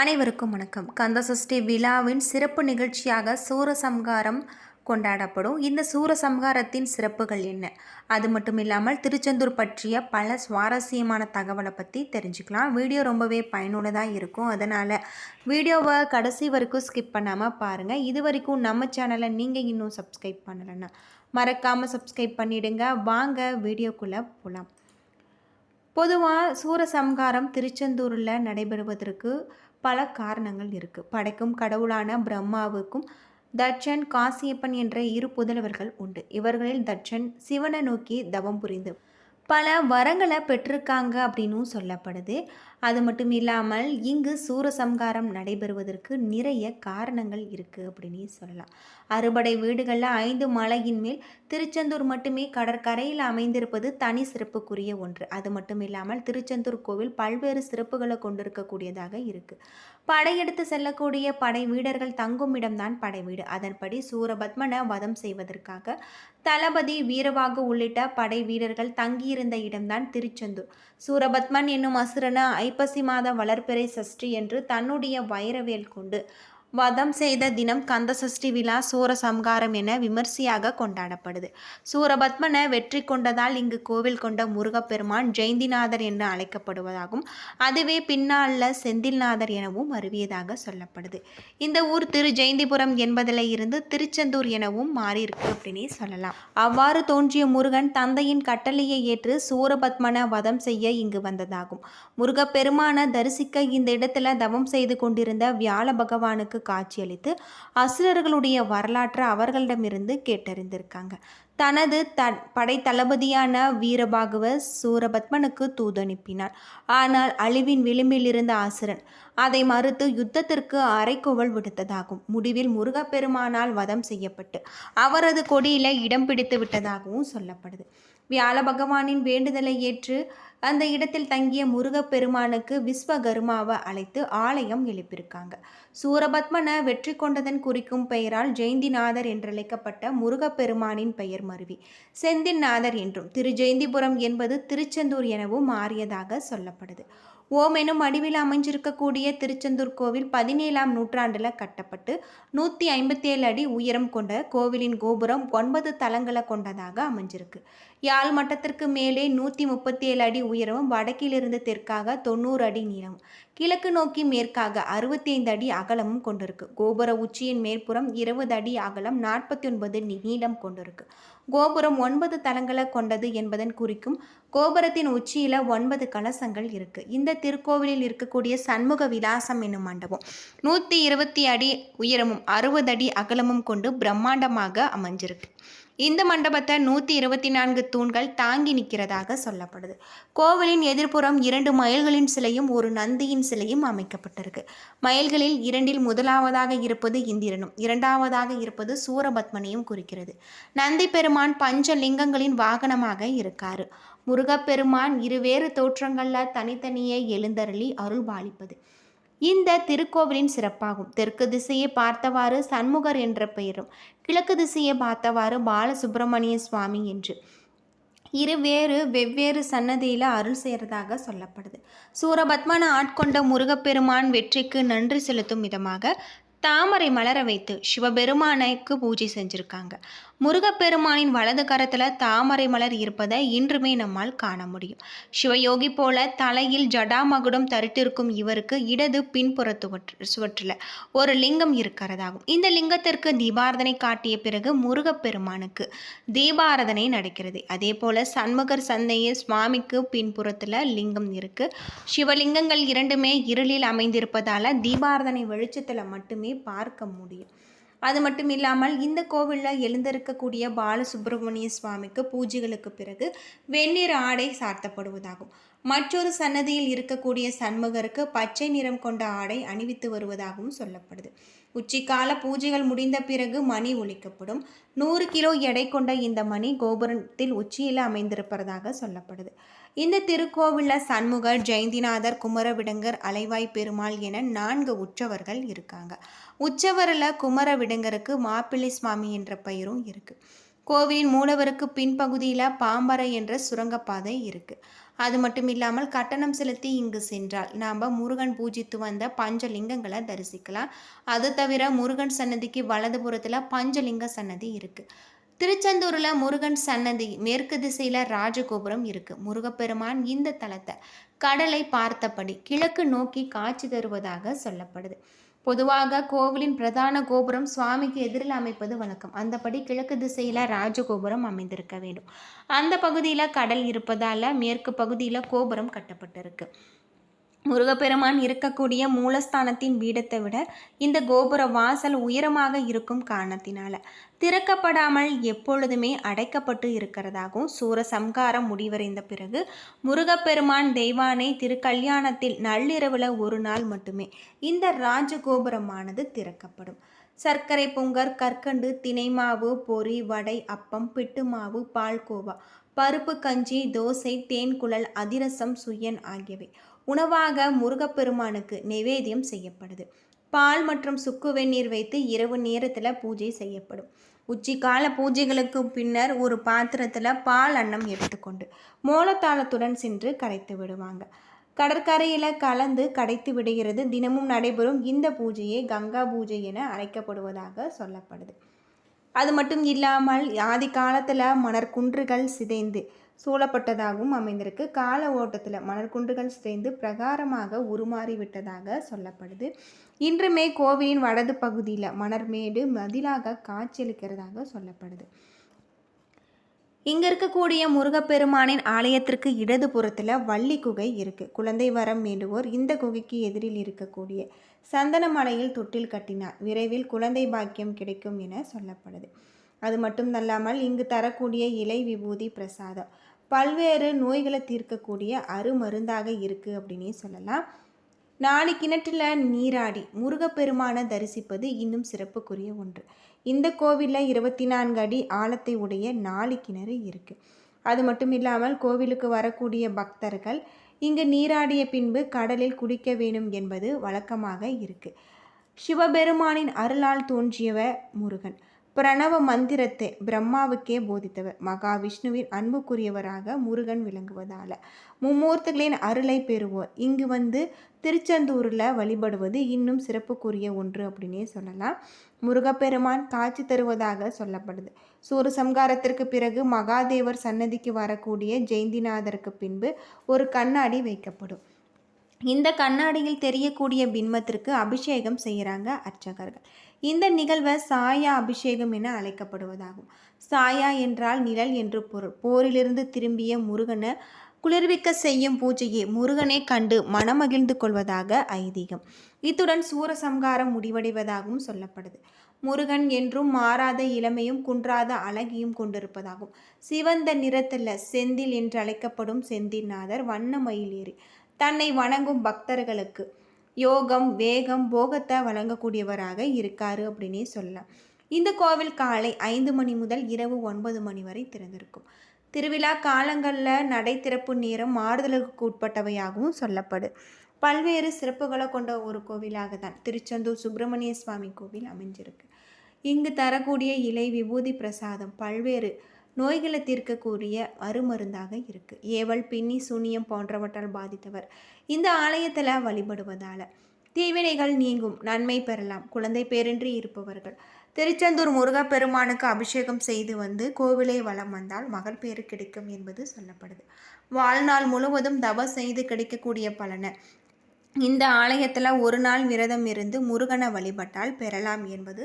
அனைவருக்கும் வணக்கம். கந்தசஷ்டி விழாவின் சிறப்பு நிகழ்ச்சியாக சூரசம்ஹாரம் கொண்டாடப்படும். இந்த சூரசம்ஹாரத்தின் சிறப்புகள் என்ன? அது மட்டும் இல்லாமல் திருச்செந்தூர் பற்றிய பல சுவாரஸ்யமான தகவலை பற்றி தெரிஞ்சுக்கலாம். வீடியோ ரொம்பவே பயனுள்ளதாக இருக்கும். அதனால் வீடியோவை கடைசி வரைக்கும் ஸ்கிப் பண்ணாமல் பாருங்கள் இது வரைக்கும் நம்ம சேனலை நீங்கள் இன்னும் சப்ஸ்கிரைப் பண்ணலைன்னா மறக்காமல் சப்ஸ்கிரைப் பண்ணிவிடுங்க வாங்க வீடியோக்குள்ளே போகலாம் பொதுவாக சூரசம்ஹாரம் திருச்செந்தூரில் நடைபெறுவதற்கு பல காரணங்கள் இருக்குது படைக்கும் கடவுளான பிரம்மாவுக்கும் தட்சன் காசியப்பன் என்ற இரு புதல்வர்கள் உண்டு. இவர்களில் தட்சன் சிவனை நோக்கி தவம் புரிந்து பல வரங்களை பெற்றிருக்காங்க அப்படின்னும் சொல்லப்படுது. அது மட்டும் இல்லாமல் இங்கு சூரசம்ஹாரம் நடைபெறுவதற்கு நிறைய காரணங்கள் இருக்குது அப்படின்னு சொல்லலாம். அறுபடை வீடுகளில் ஐந்து மலையின் மேல் திருச்செந்தூர் மட்டுமே கடற்கரையில் அமைந்திருப்பது தனி சிறப்புக்குரிய ஒன்று. அது மட்டும் இல்லாமல் திருச்செந்தூர் கோவில் பல்வேறு சிறப்புகளை கொண்டிருக்கக்கூடியதாக இருக்குது படையெடுத்து செல்லக்கூடிய படை வீரர்கள் தங்கும் இடம்தான் படை வீடு. அதன்படி சூரபத்மனை வதம் செய்வதற்காக தளபதி வீரவாகு உள்ளிட்ட படை வீரர்கள் தங்கியிருந்த இடம்தான் திருச்செந்தூர். சூரபத்மன் என்னும் அசுரன ஐப்பசி மாத வளர்ப்பிறை சஷ்டி என்று தன்னுடைய வைரவேல் கொண்டு வதம் செய்த தினம் கந்த சஷ்டி விழா சூரசம்ஹாரம் என விமர்சையாக கொண்டாடப்படுது. சூரபத்மனை வெற்றி கொண்டதால் இங்கு கோவில் கொண்ட முருகப்பெருமான் ஜெயந்திநாதர் என்று அழைக்கப்படுவதாகவும் அதுவே பின்னாளில் செந்தில்நாதர் எனவும் அறிவியதாக சொல்லப்படுது. இந்த ஊர் திரு ஜெயந்திபுரம் என்பதில் இருந்து திருச்செந்தூர் எனவும் மாறியிருக்கு அப்படின்னே சொல்லலாம். அவ்வாறு தோன்றிய முருகன் தந்தையின் கட்டளையை ஏற்று சூரபத்மனை வதம் செய்ய இங்கு வந்ததாகும். முருகப்பெருமான தரிசிக்க இந்த இடத்துல தவம் செய்து கொண்டிருந்த வியாழ பகவானுக்கு காட்சியளித்து அசுரர்களுடைய வரலாற்றை அவர்களிடமிருந்து கேட்டறிந்திருக்காங்க. தனது த படை தளபதியான சூரபத்மனுக்கு தூதனுப்பினார். ஆனால் அழிவின் விளிம்பில் இருந்த அசுரன் அதை மறுத்து யுத்தத்திற்கு அரைக்கோவல் விடுத்ததாகும். முடிவில் முருகப்பெருமானால் வதம் செய்யப்பட்டு அவரது கொடியில இடம் பிடித்து விட்டதாகவும் சொல்லப்படுது. வியாழ பகவானின் வேண்டுதலை ஏற்று அந்த இடத்தில் தங்கிய முருகப்பெருமானுக்கு விஸ்வகர்மாவை அழைத்து ஆலயம் எழுப்பியிருக்காங்க. சூரபத்மனை வெற்றி கொண்டதன் குறிக்கும் பெயரால் ஜெயந்திநாதர் என்றழைக்கப்பட்ட முருகப்பெருமானின் பெயர் மருவி. செந்தின்நாதர் என்றும் திரு ஜெயந்திபுரம் என்பது திருச்செந்தூர் எனவும் மாறியதாக சொல்லப்படுது. ஓம் எனும் அடிவில் அமைஞ்சிருக்கக்கூடிய திருச்செந்தூர் கோவில் பதினேழாம் நூற்றாண்டில் கட்டப்பட்டு நூற்றி ஐம்பத்தேழு அடி உயரம் கொண்ட கோவிலின் கோபுரம் ஒன்பது தளங்களை கொண்டதாக அமைஞ்சிருக்கு. யாழ் மட்டத்திற்கு மேலே நூற்றி முப்பத்தி ஏழு அடி உயரமும் வடக்கிலிருந்து தெற்காக தொண்ணூறு அடி நீளமும் கிழக்கு நோக்கி மேற்காக அறுபத்தி ஐந்து அடி அகலமும் கொண்டிருக்கு. கோபுர உச்சியின் மேற்புறம் இருபது அடி அகலம் நாற்பத்தி ஒன்பது நீளம் கொண்டிருக்கு. கோபுரம் ஒன்பது தளங்களை கொண்டது என்பதன் குறிக்கும் கோபுரத்தின் உச்சியில் ஒன்பது கலசங்கள் இருக்கு. இந்த திருக்கோவிலில் இருக்கக்கூடிய சண்முக விலாசம் என்னும் மண்டபம் நூற்றி இருபத்தி அடி உயரமும் அறுபது அடி அகலமும் கொண்டு பிரம்மாண்டமாக அமைஞ்சிருக்கு. இந்த மண்டபத்தை நூற்றி இருபத்தி நான்கு தூண்கள் தாங்கி நிற்கிறதாக சொல்லப்படுது. கோவிலின் எதிர்ப்புறம் இரண்டு மயில்களின் சிலையும் ஒரு நந்தியின் சிலையும் அமைக்கப்பட்டிருக்கு. மயில்களில் இரண்டில் முதலாவதாக இருப்பது இந்திரனும் இரண்டாவதாக இருப்பது சூரபத்மனையும் குறிக்கிறது. நந்தி பெருமான் பஞ்ச லிங்கங்களின் வாகனமாக இருக்காரு. முருகப்பெருமான் இருவேறு தோற்றங்களில் தனித்தனியே எழுந்தருளி அருள் பாலிப்பது இந்த திருக்கோவிலின் சிறப்பாகும். தெற்கு திசையை பார்த்தவாறு சண்முகர் என்ற பெயரும் கிழக்கு திசையை பார்த்தவாறு பாலசுப்பிரமணிய சுவாமி என்று. இரு வேறு வெவ்வேறு சன்னதியில் அருள் செய்கிறதாக சொல்லப்படுது. சூரபத்மனை ஆட்கொண்ட முருகப்பெருமான் வெற்றிக்கு நன்றி செலுத்தும் விதமாக தாமரை மலர வைத்து சிவபெருமானுக்கு பூஜை செஞ்சுருக்காங்க. முருகப்பெருமானின் வலது கரத்தில் தாமரை மலர் இருப்பதை இன்றுமே நம்மால் காண முடியும். சிவயோகி போல தலையில் ஜடாமகுடம் தரித்திருக்கும் இவருக்கு இடது பின்புறத்து சுவற்றில் ஒரு லிங்கம் இருக்கிறதாகும். இந்த லிங்கத்திற்கு தீபாரதனை காட்டிய பிறகு முருகப்பெருமானுக்கு தீபாரதனை நடக்கிறது. அதே போல சண்முகர் சந்தைய சுவாமிக்கு பின்புறத்தில் லிங்கம் இருக்குது சிவலிங்கங்கள் இரண்டுமே இருளில் அமைந்திருப்பதால் தீபாரதனை வெளிச்சத்தில் மட்டுமே பார்க்க முடியும். அது மட்டும் இல்லாமல் இந்த கோவிலில் எழுந்திருக்கக்கூடிய பாலசுப்பிரமணிய சுவாமிக்கு பூஜைகளுக்கு பிறகு வெந்நீர் ஆடை சாத்தப்படுவதாகும் மற்றொரு சன்னதியில் இருக்கக்கூடிய சண்முகருக்கு பச்சை நிறம் கொண்ட ஆடை அணிவித்து வருவதாகவும் சொல்லப்படுது. உச்சிக்கால பூஜைகள் முடிந்த பிறகு மணி ஒழிக்கப்படும் நூறு கிலோ எடை கொண்ட இந்த மணி கோபுரத்தில் உச்சியில் அமைந்திருப்பதாக சொல்லப்படுது. இந்த திருக்கோவிலில் சண்முகர் ஜெயந்திநாதர் குமரவிடங்கர் அலைவாய் பெருமாள் என நான்கு உற்சவர்கள் இருக்காங்க. உற்சவரில் குமரவிடங்கருக்கு மாப்பிள்ளை சுவாமி என்ற பெயரும் இருக்குது கோவிலின் மூலவருக்கு பின்பகுதியில் பாம்பரை என்ற சுரங்கப்பாதை இருக்குது அது மட்டும் இல்லாமல் கட்டணம் செலுத்தி இங்கு சென்றால் நாம் முருகன் பூஜித்து வந்த பஞ்சலிங்கங்களை தரிசிக்கலாம். அது தவிர முருகன் சன்னதிக்கு வலதுபுறத்தில் பஞ்சலிங்க சன்னதி இருக்குது திருச்செந்தூரில் முருகன் சன்னதி மேற்கு திசையில் ராஜகோபுரம் இருக்குது முருகப்பெருமான் இந்த தலத்தை கடலை பார்த்தபடி கிழக்கு நோக்கி காட்சி தருவதாக சொல்லப்படுது. பொதுவாக கோவிலின் பிரதான கோபுரம் சுவாமிக்கு எதிரில் அமைப்பது வழக்கம். அந்தபடி கிழக்கு திசையில் ராஜகோபுரம் அமைந்திருக்க வேண்டும். அந்த பகுதியில் கடல் இருப்பதால் மேற்கு பகுதியில் கோபுரம் கட்டப்பட்டிருக்கு. முருகப்பெருமான் இருக்கக்கூடிய மூலஸ்தானத்தின் பீடத்தை விட இந்த கோபுர வாசல் உயரமாக இருக்கும் காரணத்தினால திறக்கப்படாமல் எப்பொழுதுமே அடைக்கப்பட்டு இருக்கிறதாகவும் சூர சம்காரம் முடிவடைந்த பிறகு முருகப்பெருமான் தெய்வானை திருக்கல்யாணத்தில் நள்ளிரவில் ஒரு நாள் மட்டுமே இந்த ராஜகோபுரமானது திறக்கப்படும். சர்க்கரை பொங்கல் கற்கண்டு தினைமாவு பொறி வடை அப்பம் பிட்டு மாவு பால்கோவா பருப்பு கஞ்சி தோசை தேன்குழல் அதிரசம் சுயன் ஆகியவை. உணவாக முருகப்பெருமானுக்கு நிவேதியம் செய்யப்படுது. பால் மற்றும் சுக்கு வெந்நீர் வைத்து இரவு நேரத்தில் பூஜை செய்யப்படும். உச்சிக்கால பூஜைகளுக்கு பின்னர் ஒரு பாத்திரத்தில் பால் அன்னம் எடுத்துக்கொண்டு மோளத்தாளத்துடன் சென்று கரைத்து விடுவாங்க. கடற்கரையில் கலந்து கடைத்து விடுகிறது. தினமும் நடைபெறும் இந்த பூஜையே கங்கா பூஜை என அழைக்கப்படுவதாக சொல்லப்படுது. அது மட்டும் இல்லாமல் ஆதி காலத்தில் மணற்குன்றுகள் சிதைந்து சூழப்பட்டதாகவும் அமைந்திருக்கு. கால ஓட்டத்தில் மணற்குண்டுகள் சிதைந்து பிரகாரமாக உருமாறிவிட்டதாக சொல்லப்படுது. இன்றுமே கோவிலின் வடது பகுதியில் மணர்மேடு மதிலாக காட்சியளிக்கிறதாக சொல்லப்படுது. இங்கே இருக்கக்கூடிய முருகப்பெருமானின் ஆலயத்திற்கு இடது புறத்தில் வள்ளி குகை இருக்குது குழந்தை வரம் வேண்டுவோர் இந்த குகைக்கு எதிரில் இருக்கக்கூடிய சந்தனமலையில் தொட்டில் கட்டினார். விரைவில் குழந்தை பாக்கியம் கிடைக்கும் என சொல்லப்படுது. அது மட்டும் அல்லாமல் இங்கு தரக்கூடிய இலை விபூதி பிரசாதம் பல்வேறு நோய்களை தீர்க்கக்கூடிய அருமருந்தாக இருக்குது அப்படின்னே சொல்லலாம். நாலு கிணற்றில் நீராடி முருகப்பெருமானை தரிசிப்பது இன்னும் சிறப்புக்குரிய ஒன்று. இந்த கோவிலில் இருபத்தி நான்கு அடி ஆழத்தை உடைய நாலு கிணறு இருக்குது அது மட்டும் இல்லாமல் கோவிலுக்கு வரக்கூடிய பக்தர்கள் இங்கு நீராடிய பின்பு கடலில் குடிக்க வேண்டும் என்பது வழக்கமாக இருக்குது சிவபெருமானின் அருளால் தோன்றியவ முருகன். பிரணவ மந்திரத்தை பிரம்மாவுக்கே போதித்தவர். மகாவிஷ்ணுவின் அன்புக்குரியவராக முருகன் விளங்குவதால். மும்மூர்த்திகளின் அருளை பெறுவோர். இங்கு வந்து திருச்செந்தூரில் வழிபடுவது இன்னும் சிறப்புக்குரிய ஒன்று அப்படின்னே சொல்லலாம். முருகப்பெருமான் காட்சி தருவதாக சொல்லப்படுது. சூறு சம்காரத்திற்கு பிறகு மகாதேவர் சன்னதிக்கு வரக்கூடிய ஜெயந்திநாதருக்கு பின்பு ஒரு கண்ணாடி வைக்கப்படும். இந்த கண்ணாடியில் தெரியக்கூடிய பின்பத்திற்கு அபிஷேகம் செய்கிறாங்க அர்ச்சகர்கள். இந்த நிகழ்வை சாயா அபிஷேகம் என அழைக்கப்படுவதாகும். சாயா என்றால் நிழல் என்று பொருள். போரிலிருந்து திரும்பிய முருகனை குளிர்விக்க செய்யும் பூஜையை முருகனை கண்டு மனமகிழ்ந்து கொள்வதாக ஐதீகம். இத்துடன் சூரசம்காரம் முடிவடைவதாகவும் சொல்லப்படுது. முருகன் என்றும் மாறாத இளமையும் குன்றாத அழகியும் கொண்டிருப்பதாகும். சிவந்த நிறத்தில் செந்தில் என்று அழைக்கப்படும் செந்தில்நாதர் வண்ண மயிலேறி தன்னை வணங்கும் பக்தர்களுக்கு யோகம் வேகம் போகத்தை வழங்கக்கூடியவராக இருக்காரு அப்படின்னே சொல்லலாம். இந்த கோவில் காலை ஐந்து மணி முதல் இரவு ஒன்பது மணி வரை திறந்திருக்கும். திருவிழா காலங்களில் நடை திறப்பு நேரம் மாறுதலுக்கு உட்பட்டவையாகவும் சொல்லப்படு. பல்வேறு சிறப்புகளை கொண்ட ஒரு கோவிலாக தான் திருச்செந்தூர் சுப்பிரமணிய சுவாமி கோவில் அமைஞ்சிருக்கு. இங்கு தரக்கூடிய இலை விபூதி பிரசாதம் பல்வேறு நோய்களை தீர்க்கக்கூடிய அருமருந்தாக இருக்குது ஏவல் பின்னி சூனியம் போன்றவற்றால் பாதித்தவர். இந்த ஆலயத்தில் வழிபடுவதால் தீவினைகள் நீங்கும் நன்மை பெறலாம். குழந்தை பேரின்றி இருப்பவர்கள். திருச்செந்தூர் முருகப்பெருமானுக்கு அபிஷேகம் செய்து வந்து கோவிலை வளம் வந்தால் மகள் பேறு கிடைக்கும் என்பது சொல்லப்படுது. வாழ்நாள் முழுவதும் தவ செய்து கிடைக்கக்கூடிய பலனை இந்த ஆலயத்தில் ஒரு நாள் விரதம் இருந்து முருகனை வழிபட்டால் பெறலாம் என்பது